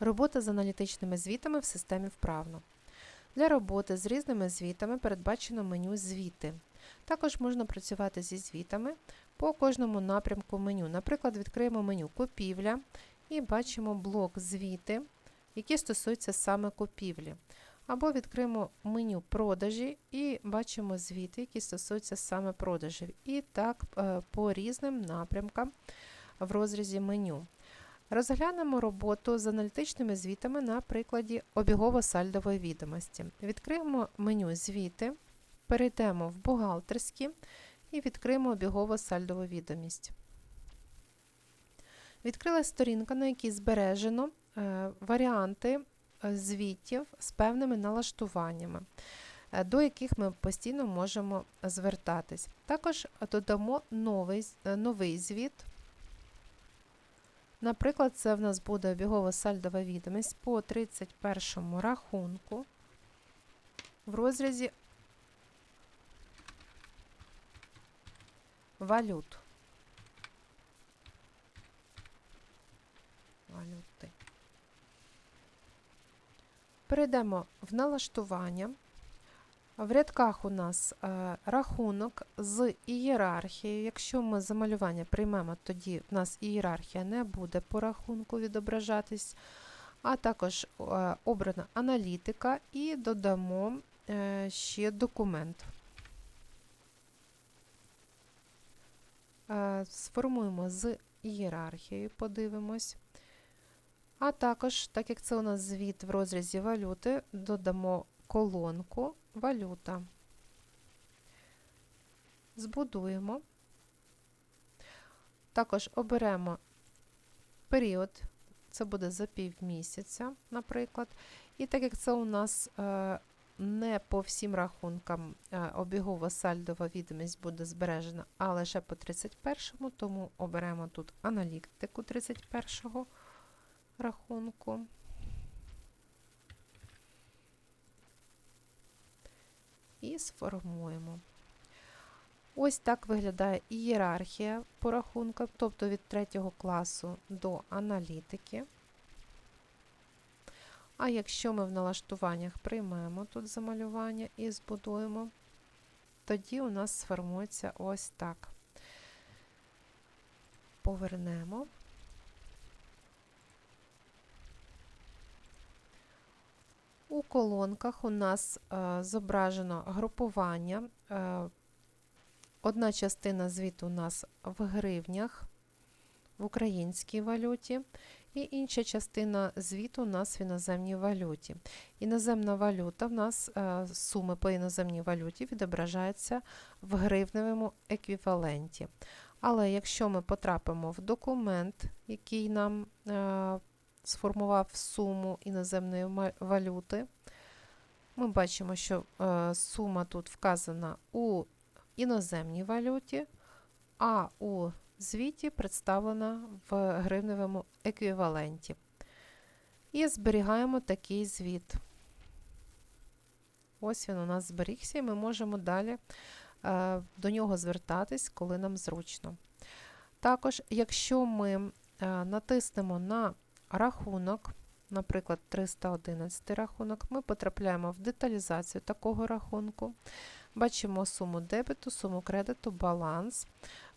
Робота з аналітичними звітами в системі вправно. Для роботи з різними звітами передбачено меню Звіти. Також можна працювати зі звітами по кожному напрямку меню. Наприклад, відкриємо меню Купівля і бачимо блок Звіти, які стосуються саме купівлі. Або відкриємо меню Продажі і бачимо звіти, які стосуються саме продажів. І так е, по різним напрямкам в розрізі меню. Розглянемо роботу з аналітичними звітами на прикладі обігово-сальдової відомості. Відкриємо меню Звіти, перейдемо в бухгалтерські і відкриємо обігово-сальдову відомість. Відкрилась сторінка, на якій збережено е, варіанти е, звітів з певними налаштуваннями, е, до яких ми постійно можемо звертатись. Також додамо новий, новий звіт. Наприклад, це в нас буде обігова сальдова відомість по 31 рахунку в розрізі валют. Валюти. Перейдемо в налаштування. В рядках у нас е, рахунок з ієрархією. Якщо ми замалювання приймемо, тоді в нас ієрархія не буде по рахунку відображатись, а також е, обрана аналітика і додамо е, ще документ. Сформуємо з ієрархією, подивимось. А також, так як це у нас звіт в розрізі валюти, додамо колонку валюта. Збудуємо. Також оберемо період, це буде за півмісяця, наприклад. І так як це у нас е, не по всім рахункам е, обігова сальдова відомість буде збережена, а лише по 31-му, тому оберемо тут аналітику 31-го рахунку. І сформуємо. Ось так виглядає ієрархія по рахунках, тобто від 3 класу до аналітики. А якщо ми в налаштуваннях приймемо тут замалювання і збудуємо, тоді у нас сформується ось так. Повернемо. Колонках у нас е, зображено групування. Е, одна частина звіту у нас в гривнях в українській валюті, і інша частина звіту у нас в іноземній валюті. Іноземна валюта в нас е, суми по іноземній валюті відображаються в гривневому еквіваленті. Але якщо ми потрапимо в документ, який нам сформував суму іноземної валюти. Ми бачимо, що е, сума тут вказана у іноземній валюті, а у звіті представлена в гривневому еквіваленті. І зберігаємо такий звіт. Ось він у нас зберігся, і ми можемо далі е, до нього звертатись, коли нам зручно. Також, якщо ми е, натиснемо на рахунок, наприклад, 311 рахунок, ми потрапляємо в деталізацію такого рахунку. Бачимо суму дебету, суму кредиту, баланс,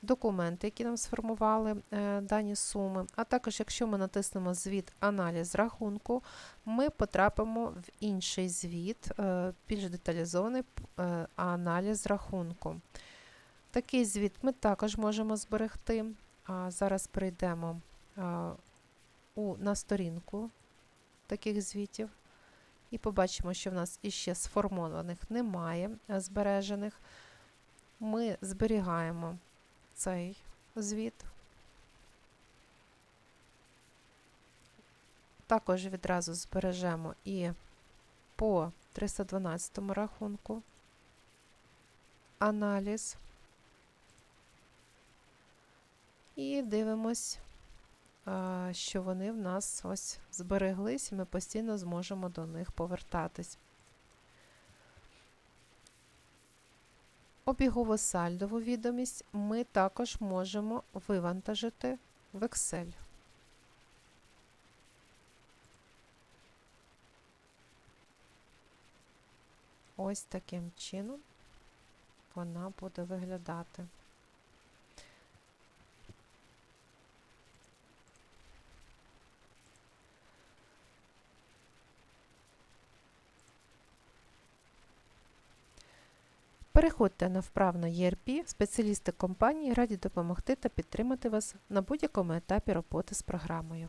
документи, які нам сформували е, дані суми. А також, якщо ми натиснемо звіт аналіз рахунку, ми потрапимо в інший звіт, е, більш деталізований е, аналіз рахунку. Такий звіт ми також можемо зберегти. А Зараз перейдемо на сторінку таких звітів. І побачимо, що в нас іще сформованих немає збережених. Ми зберігаємо цей звіт. Також відразу збережемо і по 312 рахунку аналіз. І дивимось Е, що вони в нас ось збереглись, і ми постійно зможемо до них повертатись. Обігову сальдову відомість ми також можемо вивантажити в Excel. Ось таким чином вона буде виглядати. Переходьте на вправно ERP, спеціалісти компанії раді допомогти та підтримати вас на будь-якому етапі роботи з програмою.